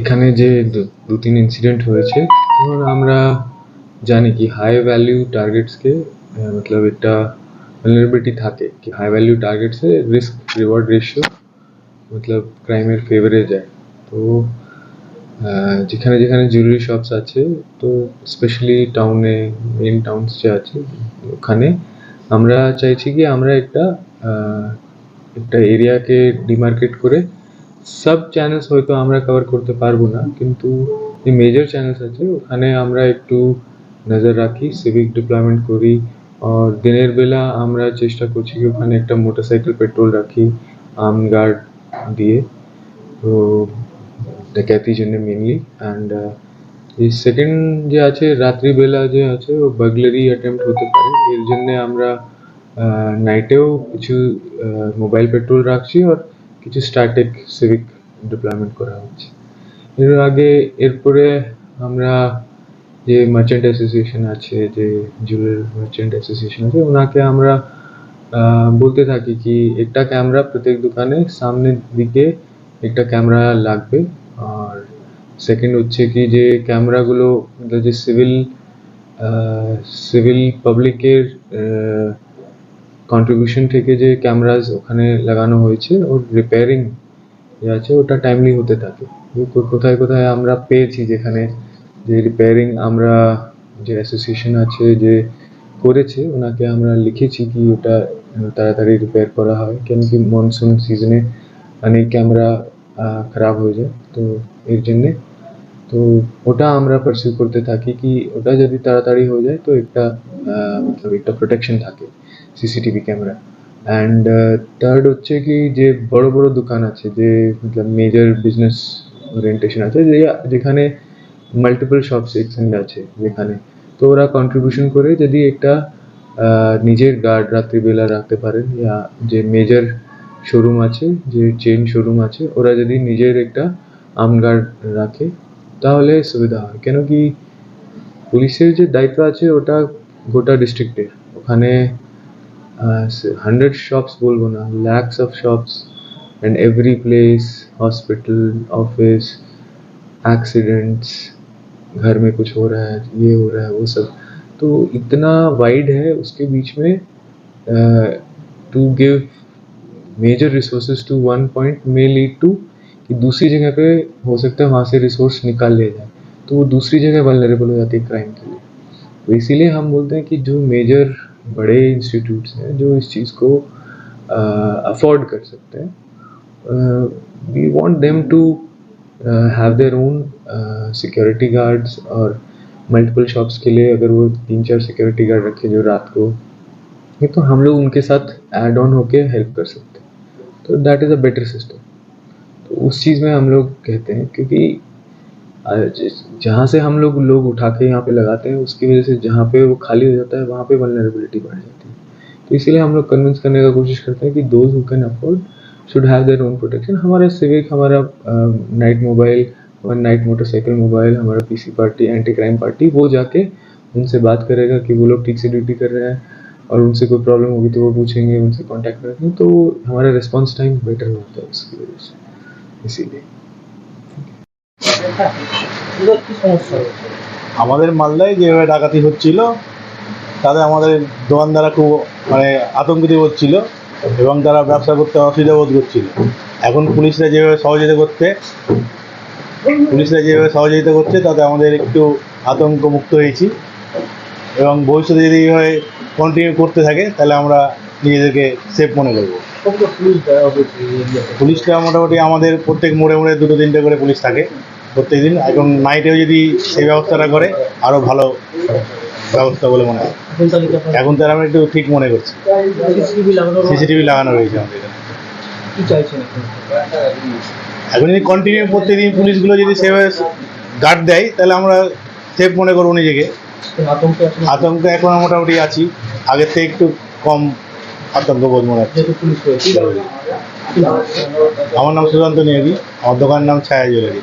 এখানে যে দু- তিন ইনসিডেন্ট হয়েছে ধরুন আমরা জানি কি হাই ভ্যালিউ টার্গেটসকে মতলব একটা ভেলনারেবিলিটি থাকে, কি হাই ভ্যালু টার্গেটসে রিস্ক রিওয়ার্ড রেশিও মতলব ক্রাইমের ফেভারে যায়। তো যেখানে যেখানে জুয়েলারি শপস আছে, তো স্পেশালি টাউনে মেন টাউনস যে আছে, ওখানে আমরা চাইছি কি আমরা একটা একটা এরিয়াকে ডিমার্কেট করে সব চ্যানেলস হয়তো আমরা কভার করতে পারব না, কিন্তু যে মেজর চ্যানেলস আছে, ওখানে আমরা একটু নজর রাখি সিভিক ডিপ্লয়মেন্ট করি, আর দিনের বেলা আমরা চেষ্টা করছি কি ওখানে একটা মোটরসাইকেল পেট্রোল রাখি আর্ম গার্ড দিয়ে। তো ডাকাতির জন্য মেনলি অ্যান্ড এই সেকেন্ড যে আছে, রাত্রিবেলা যে আছে, ও বাগলারি অ্যাটেম্প্ট হতে পারে। এর জন্য আমরা নাইটেও কিছু মোবাইল পেট্রোল রাখছি, আর কিছু স্ট্যাটিক সিভিক ডিপ্লয়মেন্ট করা হচ্ছে। এর আগে, এরপরে আমরা যে মার্চেন্ট অ্যাসোসিয়েশন আছে, যে জুয়েলার মার্চেন্ট অ্যাসোসিয়েশন আছে, ওনাকে আমরা বলতে থাকি কি, একটা ক্যামেরা প্রত্যেক দোকানে সামনের দিকে একটা ক্যামেরা লাগবে। আর সেকেন্ড হচ্ছে কি, যে ক্যামেরাগুলো যে সিভিল সিভিল পাবলিকের কন্ট্রিবিউশন থেকে যে ক্যামেরাস ওখানে লাগানো হয়েছে, ওর রিপেয়ারিং যে আছে, ওটা টাইমলি হতে থাকে। কোথায় কোথায় আমরা পেয়েছি, যেখানে যে রিপেয়ারিং আমরা যে অ্যাসোসিয়েশন আছে, যে করেছে, ওনাকে আমরা লিখেছি কি ওটা তাড়াতাড়ি রিপেয়ার করা হয়, কেন কি মনসুন সিজনে অনেক ক্যামেরা খারাপ হয়ে যায়। তো এর জন্যে, তো ওটা আমরা পারসিউ করতে থাকি কি, ওটা যদি তাড়াতাড়ি হয়ে যায়, তো একটা একটা প্রোটেকশন থাকে। সিসিটিভি ক্যামেরা অ্যান্ড থার্ড হচ্ছে কি যে বড় বড় দোকান আছে, যে মেজর বিজনেস ওরিয়েন্টেশন আছে, যে যেখানে মাল্টিপল শপস একসঙ্গে আছে যেখানে। তো ওরা কন্ট্রিবিউশন করে যদি একটা নিজের গার্ড রাত্রিবেলা রাখতে পারেন, ইয়া, যে মেজর শোরুম আছে, যে চেন শোরুম আছে, ওরা যদি নিজের একটা আর্ম গার্ড রাখে, তাহলে সুবিধা হয়। কেন কি পুলিশের যে দায়িত্ব আছে, ওটা গোটা ডিস্ট্রিক্টের ওখানে Uh, हंड्रेड शॉप्स बोल वो ना lakhs of shops and every place hospital office accidents घर में कुछ हो रहा है, ये हो रहा है, वो सब। तो इतना वाइड है, उसके बीच में to give major resource to one point may lead to कि दूसरी जगह पे हो सकता है वहाँ से रिसोर्स निकाल ले जाए। तो वो दूसरी जगह वनरेबल हो जाती है क्राइम के लिए। तो इसीलिए हम बोलते हैं कि जो मेजर बड़े इंस्टीट्यूट्स हैं जो इस चीज़ को अफोर्ड कर सकते हैं। We want them to have their own security guards और मल्टीपल शॉप्स के लिए अगर वो तीन चार सिक्योरिटी गार्ड रखे जो रात को, ये तो हम लोग उनके साथ एड ऑन होके हेल्प कर सकते हैं। तो that is a better system तो उस चीज़ में हम लोग कहते हैं क्योंकि जहाँ से हम लोग लोग उठा के यहाँ पे लगाते हैं, उसकी वजह से जहाँ पे वो खाली हो जाता है, वहाँ पे वनरेबिलिटी बढ़ जाती है। तो इसीलिए हम लोग कन्विंस करने का कोशिश करते हैं कि those who can afford should have their own protection हमारा सिविक हमारा नाइट मोबाइल हमारा नाइट मोटरसाइकिल मोबाइल हमारा PC party anti crime party वो जाके उनसे बात करेगा कि वो लोग ठीक से ड्यूटी कर रहे हैं और उनसे कोई प्रॉब्लम होगी तो वो पूछेंगे, उनसे कॉन्टैक्ट करेंगे। तो हमारा रिस्पॉन्स टाइम बेटर होता है उसकी वजह से, इसीलिए। আমাদের মালদায় যেভাবে ডাকাতি হচ্ছিল তাতে আমাদের দোকানদাররা খুব মানে আতঙ্কিত হচ্ছিল এবং তারা ব্যবসা করতে অসুবিধা বোধ করছিল এখন পুলিশরা যেভাবে সহযোগিতা করতে পুলিশরা যেভাবে সহযোগিতা করছে তাতে আমাদের একটু আতঙ্ক মুক্ত হয়েছি এবং ভবিষ্যতে যদি এইভাবে কন্টিনিউ করতে থাকে তাহলে আমরা নিজেদেরকে সেফ মনে করব। কতটা পুলিশ দেওয়া হয়েছে এই এরিয়াতে? পুলিশটা মোটামুটি আমাদের প্রত্যেক মোড়ে মোড়ে দুটো তিনটে করে পুলিশ থাকে। প্রত্যেক দিন এবং নাইটেও যদি সেই ব্যবস্থাটা করে আরও ভালো ব্যবস্থা বলে মনে হয়। এখন তার আমরা একটু ঠিক মনে করছি। সিসিটিভি লাগানো রয়েছে আমাদের এখানে। যদি কন্টিনিউ প্রত্যেকদিন পুলিশগুলো যদি সেভাবে গার্ড দেয় তাহলে আমরা সেফ মনে করব নিজেকে। আতঙ্কে এখন মোটামুটি আছি। আগের থেকে একটু কম আতঙ্ক বোধ মনে হচ্ছে? আমার নাম সুশান্ত নিয়োগী। আমার দোকানের নাম ছায়া জুয়েলারি।